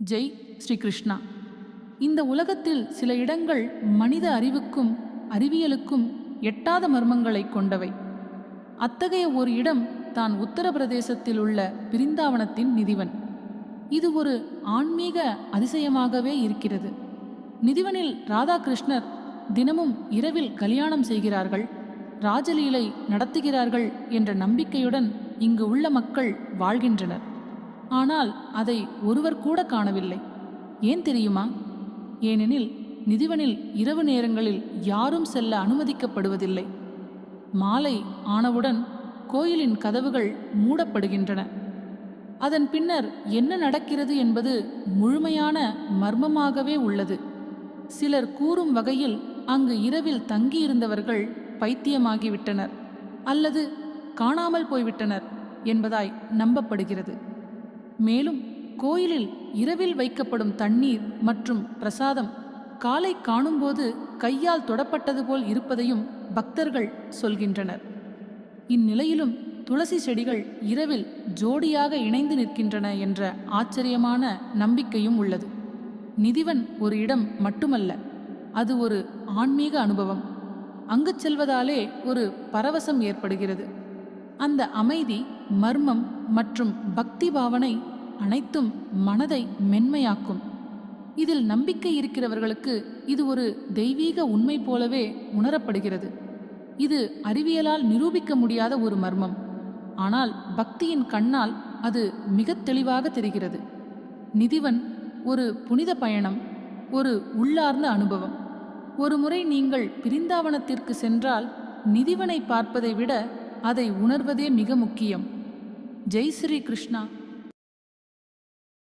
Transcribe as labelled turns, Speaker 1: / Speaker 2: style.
Speaker 1: ஜெய் ஸ்ரீகிருஷ்ணா. இந்த உலகத்தில் சில இடங்கள் மனித அறிவுக்கும் அறிவியலுக்கும் எட்டாத மர்மங்களை கொண்டவை. அத்தகைய ஒரு இடம் தான் உத்தரப்பிரதேசத்தில் உள்ள பிரிந்தாவனத்தின் நிதிவன். இது ஒரு ஆன்மீக அதிசயமாகவே இருக்கிறது. நிதிவனில் ராதாகிருஷ்ணர் தினமும் இரவில் கல்யாணம் செய்கிறார்கள் ராஜலீலை நடத்துகிறார்கள் என்ற நம்பிக்கையுடன் இங்கு உள்ள மக்கள் வாழ்கின்றனர். ஆனால் அதை ஒருவர் கூட காணவில்லை. ஏன் தெரியுமா? ஏனெனில் நிதிவனில் இரவு நேரங்களில் யாரும் செல்ல அனுமதிக்கப்படுவதில்லை. மாலை ஆனவுடன் கோயிலின் கதவுகள் மூடப்படுகின்றன. அதன் பின்னர் என்ன நடக்கிறது என்பது முழுமையான மர்மமாகவே உள்ளது. சிலர் கூறும் வகையில் அங்கு இரவில் தங்கியிருந்தவர்கள் பைத்தியமாகிவிட்டனர் அல்லது காணாமல் போய்விட்டனர் என்பதாய் நம்பப்படுகிறது. மேலும் கோயிலில் இரவில் வைக்கப்படும் தண்ணீர் மற்றும் பிரசாதம் காலை காணும்போது கையால் தொடப்பட்டது போல் இருப்பதையும் பக்தர்கள் சொல்கின்றனர். இந்நிலையிலும் துளசி செடிகள் இரவில் ஜோடியாக இணைந்து நிற்கின்றன என்ற ஆச்சரியமான நம்பிக்கையும் உள்ளது. நிதிவன் ஒரு இடம் மட்டுமல்ல அது ஒரு ஆன்மீக அனுபவம். அங்கு செல்வதாலே ஒரு பரவசம் ஏற்படுகிறது. அந்த அமைதி மர்மம் மற்றும் பக்தி பாவனை அனைத்தும் மனதை மென்மையாக்கும். இதில் நம்பிக்கை இருக்கிறவர்களுக்கு இது ஒரு தெய்வீக உண்மை போலவே உணரப்படுகிறது. இது அறிவியலால் நிரூபிக்க முடியாத ஒரு மர்மம். ஆனால் பக்தியின் கண்ணால் அது மிகத் தெளிவாக தெரிகிறது. நிதிவன் ஒரு புனித பயணம் ஒரு உள்ளார்ந்த அனுபவம். ஒரு முறை நீங்கள் பிரிந்தாவனத்திற்கு சென்றால் நிதிவனை பார்ப்பதை விட அதை உணர்வதே மிக முக்கியம். जय श्री कृष्णा।